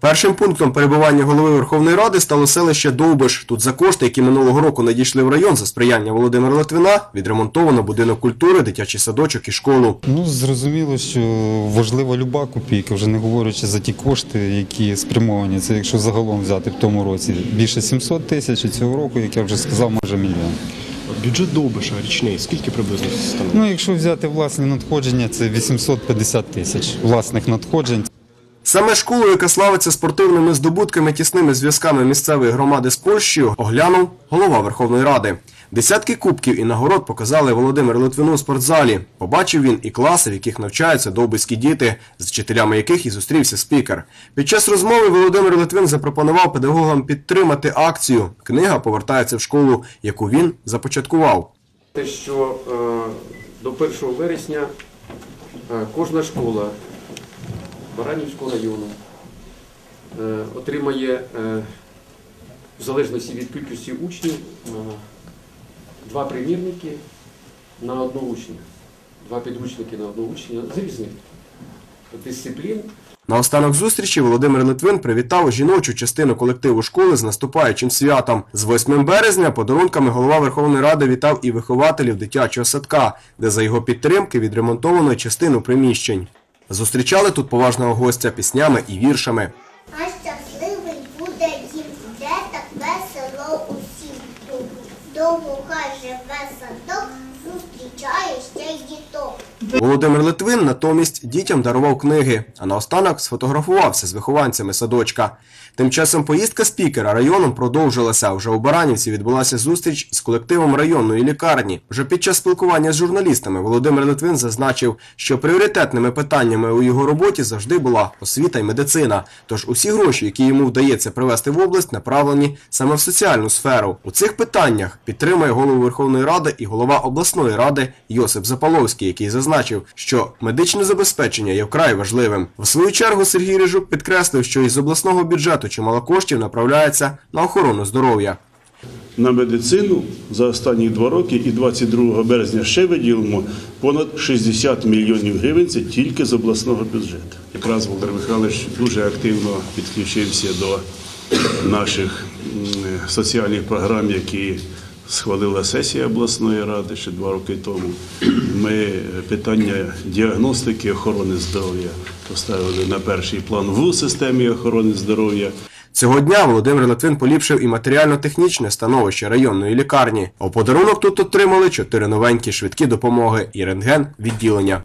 Першим пунктом перебування голови Верховної Ради стало селище Довбиш. Тут за кошти, які минулого року надійшли в район за сприяння Володимира Литвина, відремонтовано будинок культури, дитячий садочок і школу. Ну, зрозуміло, що важлива люба копійка, вже не говорячи за ті кошти, які спрямовані. Це якщо загалом взяти в тому році більше 700 тисяч, і цього року, як я вже сказав, майже мільйон. Бюджет Довбиша річний, скільки приблизно становить? Ну, якщо взяти власні надходження, це 850 тисяч власних надходжень. Саме школу, яка славиться спортивними здобутками, тісними зв'язками місцевої громади з Польщею, оглянув голова Верховної Ради. Десятки кубків і нагород показали Володимир Литвину у спортзалі. Побачив він і класи, в яких навчаються довбиські діти, з вчителями яких і зустрівся спікер. Під час розмови Володимир Литвин запропонував педагогам підтримати акцію. Книга повертається в школу, яку він започаткував. те, що е, до 1 вересня е, кожна школа Баранівського району е, отримає е, в залежності від кількості учнів е, два примірники на одну учня, два підручники на одну учня з різних дисциплін. На останок зустрічі Володимир Литвин привітав жіночу частину колективу школи з наступаючим святом. З 8 березня подарунками голова Верховної Ради вітав і вихователів дитячого садка, де за його підтримки відремонтовано частину приміщень. Зустрічали тут поважного гостя піснями і віршами. А щасливий буде їм, де так весело усім. Довго хай живе садок, зустрічає ще й діток. Володимир Литвин натомість дітям дарував книги, а наостанок сфотографувався з вихованцями садочка. Тим часом поїздка спікера районом продовжилася. Вже у Баранівці відбулася зустріч з колективом районної лікарні. Вже під час спілкування з журналістами Володимир Литвин зазначив, що пріоритетними питаннями у його роботі завжди була освіта й медицина. Тож усі гроші, які йому вдається привезти в область, направлені саме в соціальну сферу. У цих питаннях підтримує голову Верховної Ради і голова обласної ради Йосип Запаловський, який зазначив, що медичне забезпечення є вкрай важливим. В свою чергу Сергій Рижук підкреслив, що із обласного бюджету чимало коштів направляється на охорону здоров'я. на медицину за останні два роки і 22 березня ще виділимо понад 60 мільйонів гривень. Це тільки з обласного бюджету. Якраз Володимир Михайлович дуже активно підключився до наших соціальних програм, які схвалила сесія обласної ради ще два роки тому. Ми питання діагностики охорони здоров'я поставили на перший план в системі охорони здоров'я. Цього дня Володимир Литвин поліпшив і матеріально-технічне становище районної лікарні. У подарунок тут отримали чотири новенькі швидкі допомоги і рентген відділення.